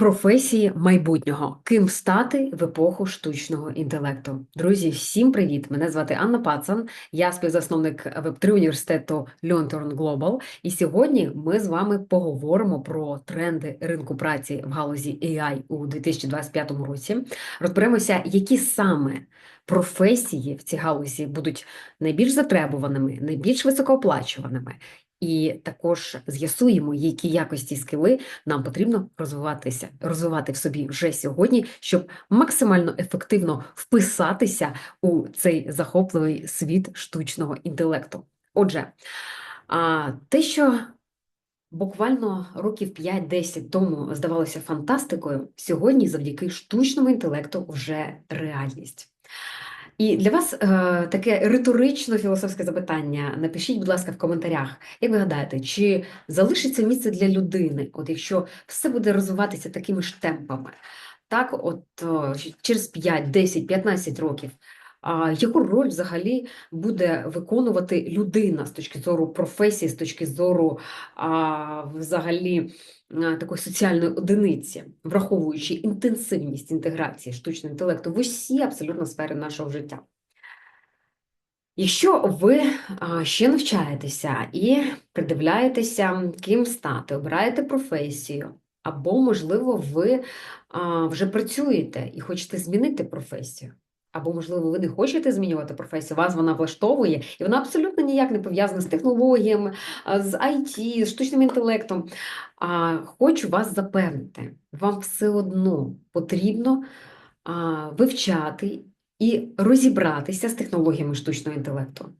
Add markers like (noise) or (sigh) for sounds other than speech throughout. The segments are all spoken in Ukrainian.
Професії майбутнього. Ким стати в епоху штучного інтелекту? Друзі, всім привіт! Мене звати Анна Пацан, я співзасновник Веб3 університету Learn Global. І сьогодні ми з вами поговоримо про тренди ринку праці в галузі AI у 2025 році. Розберемося, які саме професії в цій галузі будуть найбільш затребуваними, найбільш високооплачуваними. І також з'ясуємо, які якості скили нам потрібно розвиватися, розвивати в собі вже сьогодні, щоб максимально ефективно вписатися у цей захопливий світ штучного інтелекту. Отже, те, що буквально років 5-10 тому здавалося фантастикою, сьогодні завдяки штучному інтелекту вже реальність. І для вас е, таке риторично філософське запитання. Напишіть, будь ласка, в коментарях, як ви гадаєте, чи залишиться місце для людини, от якщо все буде розвиватися такими ж темпами, так, от через 5, 10, 15 років, яку роль взагалі буде виконувати людина з точки зору професії, з точки зору взагалі такої соціальної одиниці, враховуючи інтенсивність інтеграції штучного інтелекту в усі абсолютно сфери нашого життя? Якщо ви ще навчаєтеся і придивляєтеся, ким стати, обираєте професію, або, можливо, ви вже працюєте і хочете змінити професію. Або, можливо, ви не хочете змінювати професію, вас вона влаштовує, і вона абсолютно ніяк не пов'язана з технологіями, з IT, з штучним інтелектом. А хочу вас запевнити, вам все одно потрібно вивчати і розібратися з технологіями штучного інтелекту.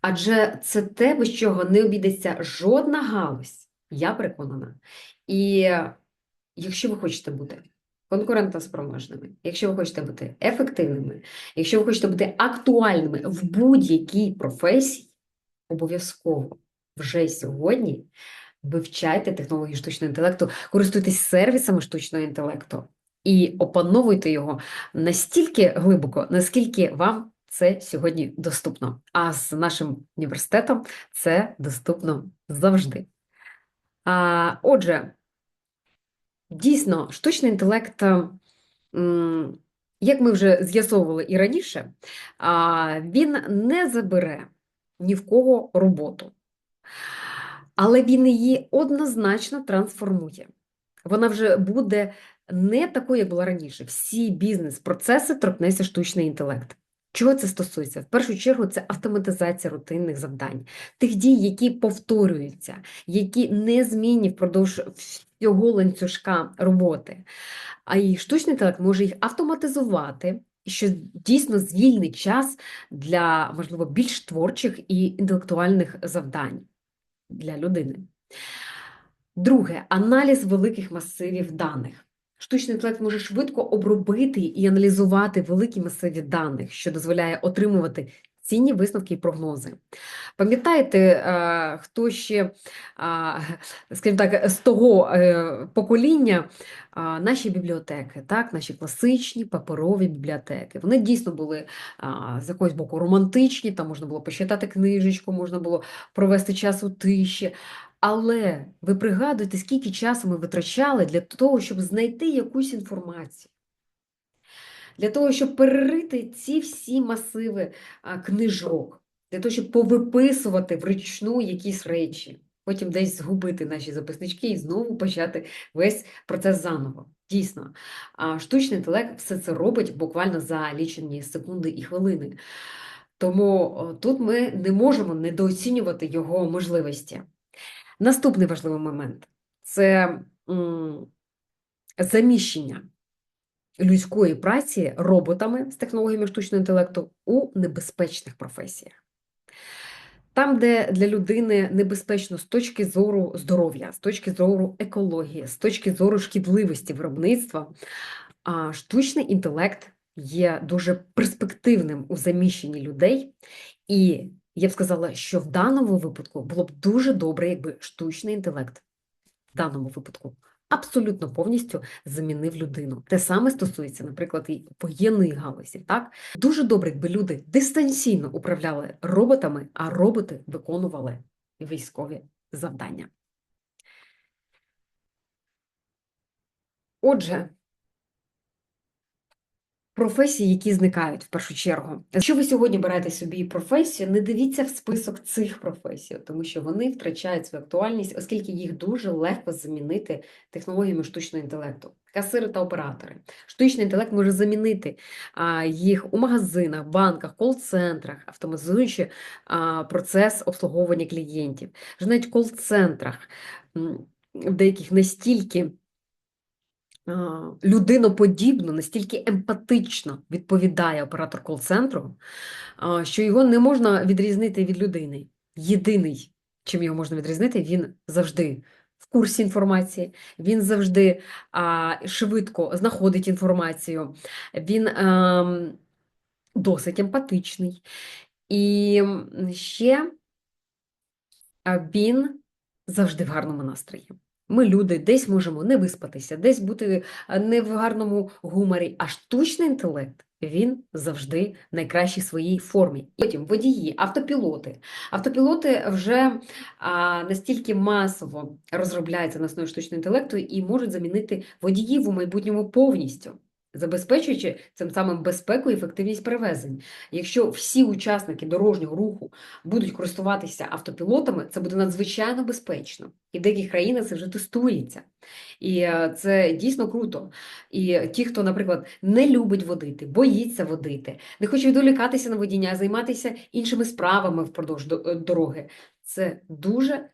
Адже це те, без чого не обійдеться жодна галузь, я переконана. І якщо ви хочете бути конкурентоспроможними, якщо ви хочете бути ефективними, якщо ви хочете бути актуальними в будь-якій професії, обов'язково вже сьогодні вивчайте технології штучного інтелекту, користуйтесь сервісами штучного інтелекту і опановуйте його настільки глибоко, наскільки вам це сьогодні доступно. А з нашим університетом це доступно завжди. А, Отже, Дійсно, штучний інтелект, е, як ми вже з'ясовували і раніше, він не забере ні в кого роботу, але він її однозначно трансформує. Вона вже буде не такою, як була раніше. Всі бізнес-процеси торкнеться штучний інтелект. Чого це стосується? В першу чергу це автоматизація рутинних завдань, тих дій, які повторюються, які не змінні впродовж всього ланцюжка роботи. А і штучний інтелект може їх автоматизувати, що дійсно звільнить час для, можливо, більш творчих і інтелектуальних завдань для людини. Друге аналіз великих масивів даних. Штучний інтелект може швидко обробити і аналізувати великі масиві даних, що дозволяє отримувати цінні висновки і прогнози. Пам'ятаєте, е, хто ще, (laughs) скажімо так, з того е, покоління наші бібліотеки, так, наші класичні паперові бібліотеки, вони дійсно були з якогось боку романтичні, там можна було почитати книжечку, можна було провести час у тиші. Але ви пригадуєте, скільки часу ми витрачали для того, щоб знайти якусь інформацію, для того, щоб перерити ці всі масиви книжок, для того, щоб повиписувати вручну якісь речі, потім десь згубити наші записнички і знову почати весь процес заново. Дійсно, штучний інтелект все це робить буквально за лічені секунди і хвилини. Тому тут ми не можемо недооцінювати його можливості. Наступний важливий момент це заміщення людської праці роботами з технологіями штучного інтелекту у небезпечних професіях. Там, де для людини небезпечно з точки зору здоров'я, з точки зору екології, з точки зору шкідливості виробництва, штучний інтелект є дуже перспективним у заміщенні людей, і я б сказала, що в даному випадку було б дуже добре, якби штучний інтелект в даному випадку абсолютно повністю замінив людину. Те саме стосується, наприклад, і воєнної галузі. Так дуже добре, якби люди дистанційно управляли роботами, а роботи виконували військові завдання. Отже, Професії, які зникають в першу чергу. Якщо ви сьогодні берете собі професію, не дивіться в список цих професій, тому що вони втрачають свою актуальність, оскільки їх дуже легко замінити технологіями штучного інтелекту. Касири та оператори. Штучний інтелект може замінити а, їх у магазинах, банках, кол-центрах, автоматизуючи а, процес обслуговування клієнтів. Навіть кол-центрах в деяких настільки людиноподібно, настільки емпатично відповідає оператор кол-центру, що його не можна відрізнити від людини. Єдиний, чим його можна відрізнити, він завжди в курсі інформації, він завжди а, швидко знаходить інформацію, він а, ем, досить емпатичний. І ще він завжди в гарному настрої. Ми люди десь можемо не виспатися, десь бути не в гарному гуморі, а штучний інтелект він завжди в найкращій своїй формі. Потім водії, автопілоти. Автопілоти вже а, настільки масово розробляються на основі штучного інтелекту і можуть замінити водіїв у майбутньому повністю забезпечуючи цим самим безпеку і ефективність перевезень. Якщо всі учасники дорожнього руху будуть користуватися автопілотами, це буде надзвичайно безпечно. І в деяких країнах це вже тестується. І е, це дійсно круто. І ті, хто, наприклад, не любить водити, боїться водити, не хоче відволікатися на водіння, а займатися іншими справами впродовж е, дороги, це дуже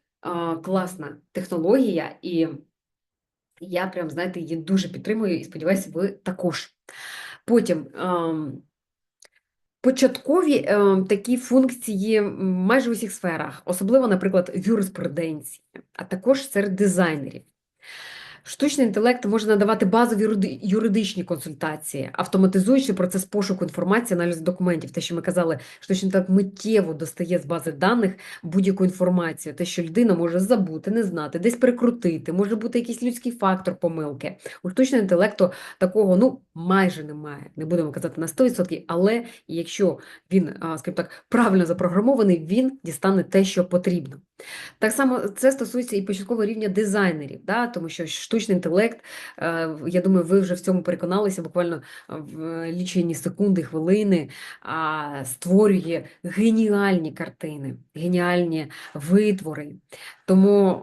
класна технологія. і я прям, знаєте, її дуже підтримую і сподіваюся, ви також. Потім ем, початкові ем, такі функції майже в усіх сферах, особливо, наприклад, в юриспруденції, а також серед дизайнерів. Штучний інтелект може надавати базові юридичні консультації, автоматизуючи процес пошуку інформації, аналіз документів. Те, що ми казали, штучний інтелект миттєво достає з бази даних будь-яку інформацію, те, що людина може забути, не знати, десь перекрутити, може бути якийсь людський фактор помилки. У штучного інтелекту такого ну майже немає. Не будемо казати на 100%, але якщо він, скажімо так, правильно запрограмований, він дістане те, що потрібно. Так само це стосується і початкового рівня дизайнерів, да? тому що штучний інтелект, е, я думаю, ви вже в цьому переконалися буквально в лічені секунди, хвилини, створює геніальні картини, геніальні витвори. Тому,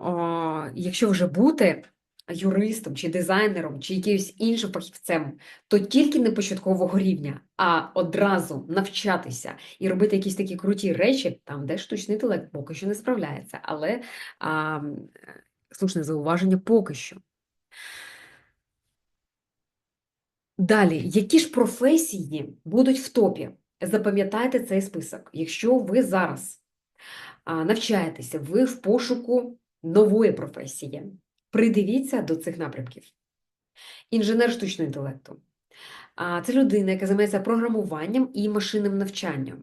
якщо вже бути юристом чи дизайнером, чи якимось іншим фахівцем, то тільки не початкового рівня, а одразу навчатися і робити якісь такі круті речі, там, де штучний інтелект поки що не справляється, але а, слушне зауваження поки що. Далі, які ж професії будуть в топі? Запам'ятайте цей список. Якщо ви зараз навчаєтеся, ви в пошуку нової професії, Придивіться до цих напрямків. Інженер штучного інтелекту. Це людина, яка займається програмуванням і машинним навчанням.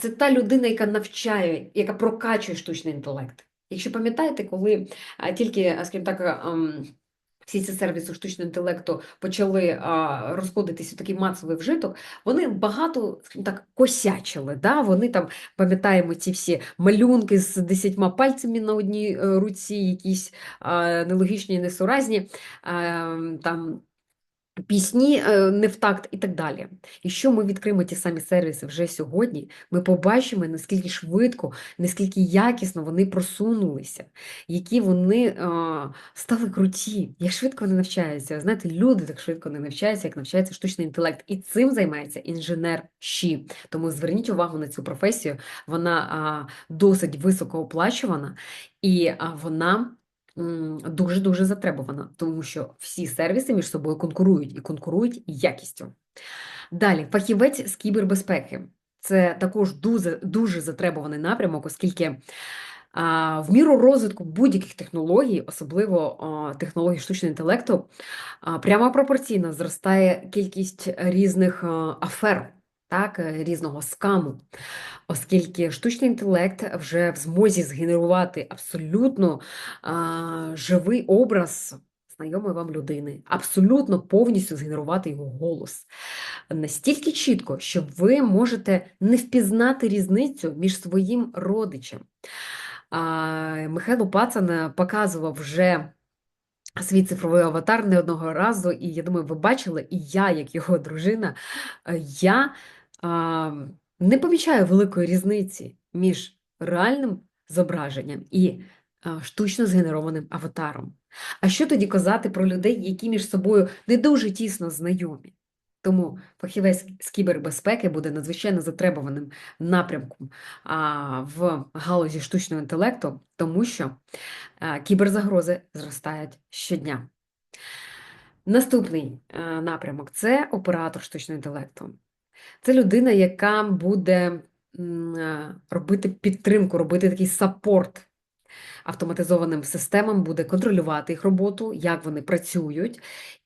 Це та людина, яка навчає, яка прокачує штучний інтелект. Якщо пам'ятаєте, коли тільки, скажімо так, ем, всі ці сервіси штучного інтелекту почали розходитися у такий масовий вжиток, вони багато скажімо так косячили. Да? Вони там пам'ятаємо ці всі малюнки з десятьма пальцями на одній е, руці, якісь а, нелогічні, несуразні. А, там Пісні е, не в такт і так далі. Якщо ми відкриємо ті самі сервіси вже сьогодні, ми побачимо, наскільки швидко, наскільки якісно вони просунулися, які вони а, стали круті, як швидко вони навчаються. Знаєте, люди так швидко не навчаються, як навчається штучний інтелект. І цим займається інженер щі. Тому зверніть увагу на цю професію, вона а, досить високооплачувана і а, вона дуже-дуже затребувана, тому що всі сервіси між собою конкурують і конкурують якістю. Далі, фахівець з кібербезпеки. Це також дуже дуже затребуваний напрямок, оскільки а, в міру розвитку будь-яких технологій, особливо а, технологій штучного інтелекту, а, прямо пропорційно зростає кількість різних а, афер так, е, різного скаму, оскільки штучний інтелект вже в змозі згенерувати абсолютно а, живий образ знайомої вам людини, абсолютно повністю згенерувати його голос. Настільки чітко, що ви можете не впізнати різницю між своїм родичем. Михайло Пацан показував вже свій цифровий аватар не одного разу, і я думаю, ви бачили, і я, як його дружина, е, я не помічаю великої різниці між реальним зображенням і штучно згенерованим аватаром. А що тоді казати про людей, які між собою не дуже тісно знайомі? Тому фахівець з кібербезпеки буде надзвичайно затребуваним напрямком в галузі штучного інтелекту, тому що кіберзагрози зростають щодня. Наступний напрямок це оператор штучного інтелекту. Це людина, яка буде робити підтримку, робити такий саппорт автоматизованим системам, буде контролювати їх роботу, як вони працюють,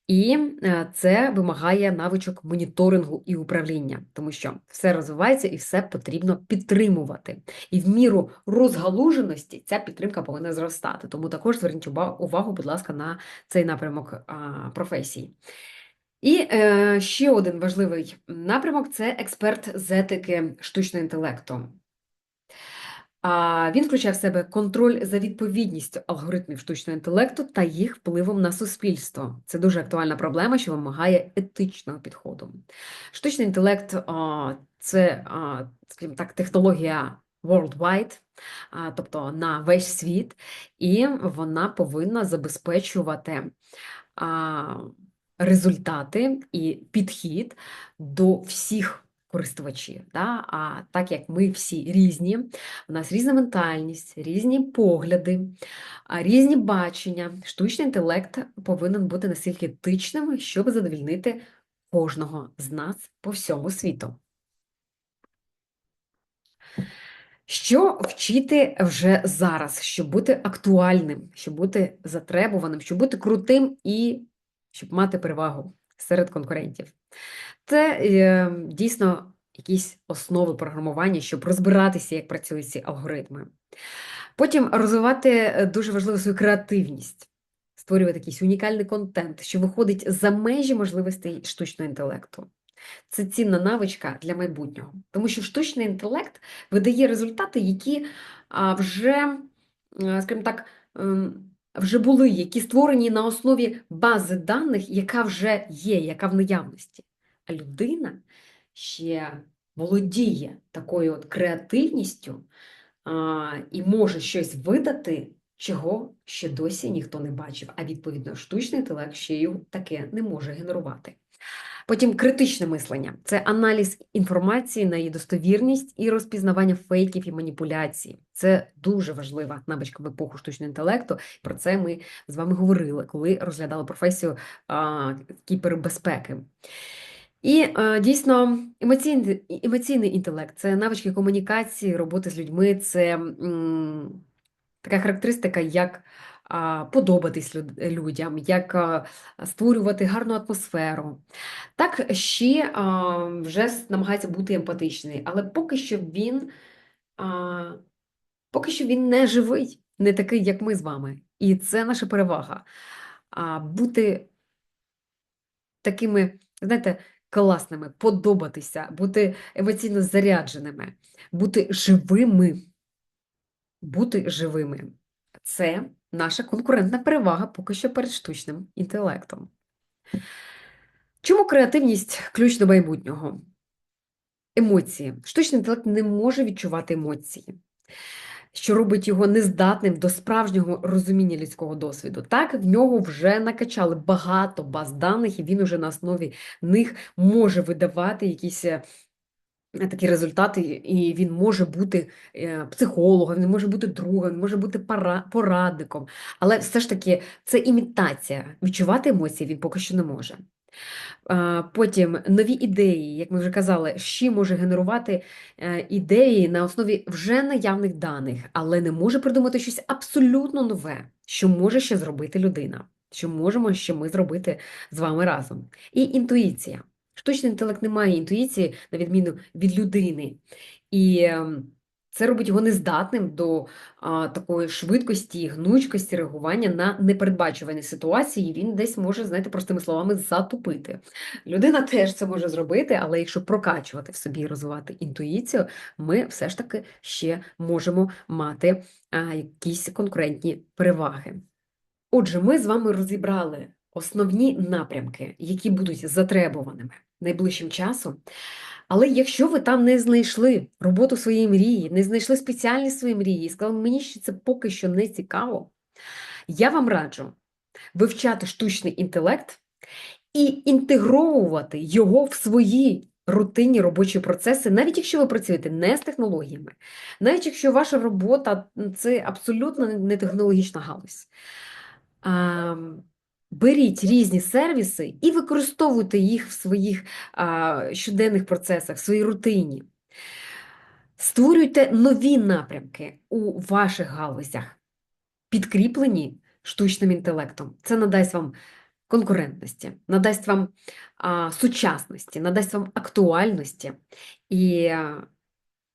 і е, це вимагає навичок моніторингу і управління, тому що все розвивається і все потрібно підтримувати. І в міру розгалуженості ця підтримка повинна зростати. Тому також зверніть увагу, будь ласка, на цей напрямок професії. І е, ще один важливий напрямок це експерт з етики штучного інтелекту. Він включає в себе контроль за відповідністю алгоритмів штучного інтелекту та їх впливом на суспільство. Це дуже актуальна проблема, що вимагає етичного підходу. Штучний інтелект це, скажімо так, технологія worldwide, тобто на весь світ, і вона повинна забезпечувати результати і підхід до всіх користувачі. Да? А так як ми всі різні, у нас різна ментальність, різні погляди, різні бачення, штучний інтелект повинен бути настільки етичним, щоб задовільнити кожного з нас по всьому світу. Що вчити вже зараз, щоб бути актуальним, щоб бути затребуваним, щоб бути крутим і щоб мати перевагу серед конкурентів? Це е, дійсно якісь основи програмування, щоб розбиратися, як працюють ці алгоритми. Потім розвивати е, дуже важливу свою креативність, створювати якийсь унікальний контент, що виходить за межі можливостей штучного інтелекту. Це цінна навичка для майбутнього, тому що штучний інтелект видає результати, які вже, скажімо так, ем, вже були, які створені на основі бази даних, яка вже є, яка в наявності. А людина ще володіє такою от креативністю а, і може щось видати, чого ще досі ніхто не бачив. А відповідно, штучний інтелект ще й таке не може генерувати. Потім критичне мислення це аналіз інформації на її достовірність і розпізнавання фейків і маніпуляцій. Це дуже важлива навичка в епоху штучного інтелекту. Про це ми з вами говорили, коли розглядали професію а, кібербезпеки. І е, дійсно емоційний емоційний інтелект це навички комунікації, роботи з людьми, це м, така характеристика, як подобатись людям, як створювати гарну атмосферу. Так ще а, вже намагається бути емпатичний, але поки що він а, поки що він не живий, не такий, як ми з вами. І це наша перевага. А, Бути такими, знаєте, класними, подобатися, бути емоційно зарядженими, бути живими. Бути живими. Це наша конкурентна перевага поки що перед штучним інтелектом. Чому креативність ключ до майбутнього? Емоції. Штучний інтелект не може відчувати емоції що робить його нездатним до справжнього розуміння людського досвіду. Так, в нього вже накачали багато баз даних, і він уже на основі них може видавати якісь. Е, такі результати, і він може бути е, психологом, він може бути другом, він може бути порадником. Але все ж таки це імітація. Відчувати емоції він поки що не може. Потім нові ідеї, як ми вже казали, ще може генерувати е, ідеї на основі вже наявних даних, але не може придумати щось абсолютно нове, що може ще зробити людина, що можемо ще ми зробити з вами разом. І інтуїція. Штучний інтелект не має інтуїції, на відміну від людини. І ем, це робить його нездатним до а, такої швидкості, гнучкості реагування на непередбачувані ситуації. Він десь може, знаєте, простими словами, затупити. Людина теж це може зробити, але якщо прокачувати в собі і розвивати інтуїцію, ми все ж таки ще можемо мати а, якісь конкурентні переваги. Отже, ми з вами розібрали основні напрямки, які будуть затребуваними найближчим часом. Але якщо ви там не знайшли роботу своєї мрії, не знайшли спеціальність своєї мрії і сказали, мені ще це поки що не цікаво, я вам раджу вивчати штучний інтелект і інтегровувати його в свої рутинні робочі процеси, навіть якщо ви працюєте не з технологіями, навіть якщо ваша робота це абсолютно не технологічна галузь. Беріть різні сервіси і використовуйте їх в своїх а, щоденних процесах, в своїй рутині. Створюйте нові напрямки у ваших галузях, підкріплені штучним інтелектом. Це надасть вам конкурентності, надасть вам а, сучасності, надасть вам актуальності і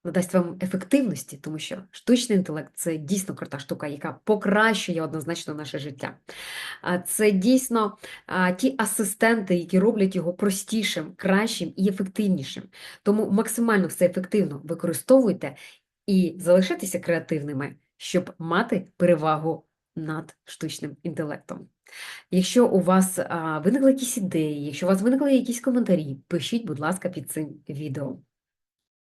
надасть вам ефективності, тому що штучний інтелект це дійсно крута штука, яка покращує однозначно наше життя. Це дійсно ті асистенти, які роблять його простішим, кращим і ефективнішим. Тому максимально все ефективно використовуйте і залишайтеся креативними, щоб мати перевагу над штучним інтелектом. Якщо у вас виникли якісь ідеї, якщо у вас виникли якісь коментарі, пишіть, будь ласка, під цим відео.